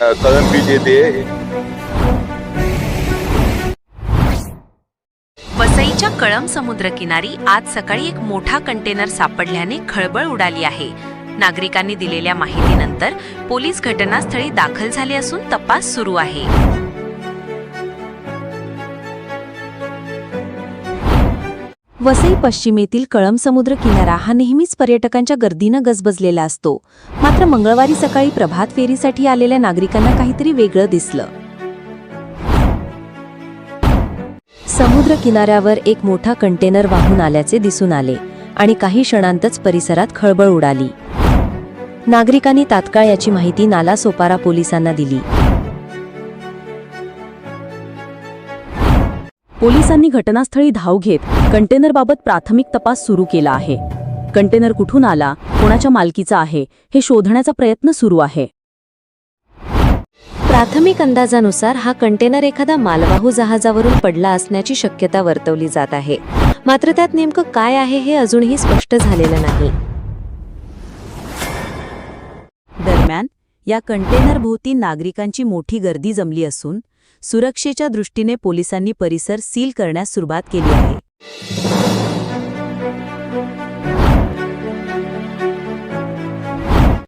कळम beach येथे वसईच्या कळम समुद्रकिनारी आज सकाळी एक मोठा कंटेनर सापडल्याने खळबळ उडाली आहे. नागरिकांनी दिलेल्या माहितीनंतर पोलीस घटनास्थळी दाखल झाले असून तपास सुरू आहे. वसई पश्चिमेतील कळम समुद्र किनारा हा नेहमीच पर्यटकांच्या गर्दीनं गजबजलेला असतो. मात्र मंगळवारी सकाळी प्रभात फेरीसाठी आलेल्या नागरिकांना काहीतरी वेगळं दिसलं. समुद्र किनाऱ्यावर एक मोठा कंटेनर वाहून आल्याचे दिसून आले आणि काही क्षणांतच परिसरात खळबळ उडाली. नागरिकांनी तात्काळ याची माहिती नालासोपारा पोलिसांना दिली. पोलिसांनी घटनास्थळी धाव घेत कंटेनरबाबत प्राथमिक तपास सुरू केला आहे. कंटेनर कुठून आला कोणाच्या मालकीचा आहे हे शोधण्याचा प्रयत्न सुरू आहे. प्राथमिक अंदाजानुसार हा कंटेनर एखादा मालवाहू जहाजावरून पडला असण्याची शक्यता वर्तवली जात आहे. मात्र त्यात नेमकं काय आहे हे अजूनही स्पष्ट झालेलं नाही. दरम्यान या कंटेनरभोवती नागरिकांची मोठी गर्दी जमली असून सुरक्षेच्या दृष्टीने पोलिसांनी परिसर सील करण्यास सुरुवात केली आहे.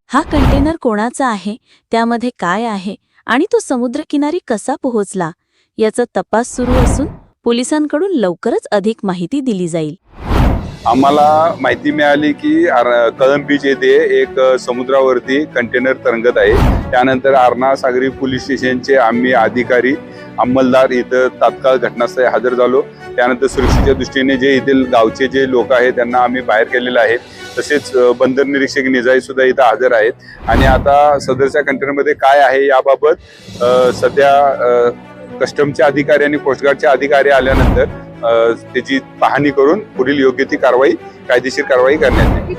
हा कंटेनर कोणाचा आहे? त्यामध्ये काय आहे? आणि तो समुद्रकिनारी कसा पोहोचला? याचा तपास सुरू असून पोलिसांकडून लवकरच अधिक माहिती दिली जाईल. आम्हाला माहिती मिळाली की आर- कळम बीच येथे एक समुद्रावरती कंटेनर तरंगत आहे. त्यानंतर आरणा सागरी पोलीस स्टेशनचे आम्ही अधिकारी अंमलदार इथं तात्काळ घटनास्थळी हजर झालो. त्यानंतर सुरक्षेच्या दृष्टीने जे येथील गावचे जे लोक आहेत त्यांना आम्ही बाहेर केलेले आहेत तसेच बंदर निरीक्षक निजाई सुद्धा इथं हजर आहेत. आणि आता सदरच्या कंटेनरमध्ये काय आहे याबाबत सध्या कस्टमच्या कस्टमचे अधिकारी आणि कोस्टगार्डच्या अधिकारी आल्यानंतर त्याची पाहणी करून पुढील योग्य ती कारवाई कायदेशीर कारवाई करण्यात येईल.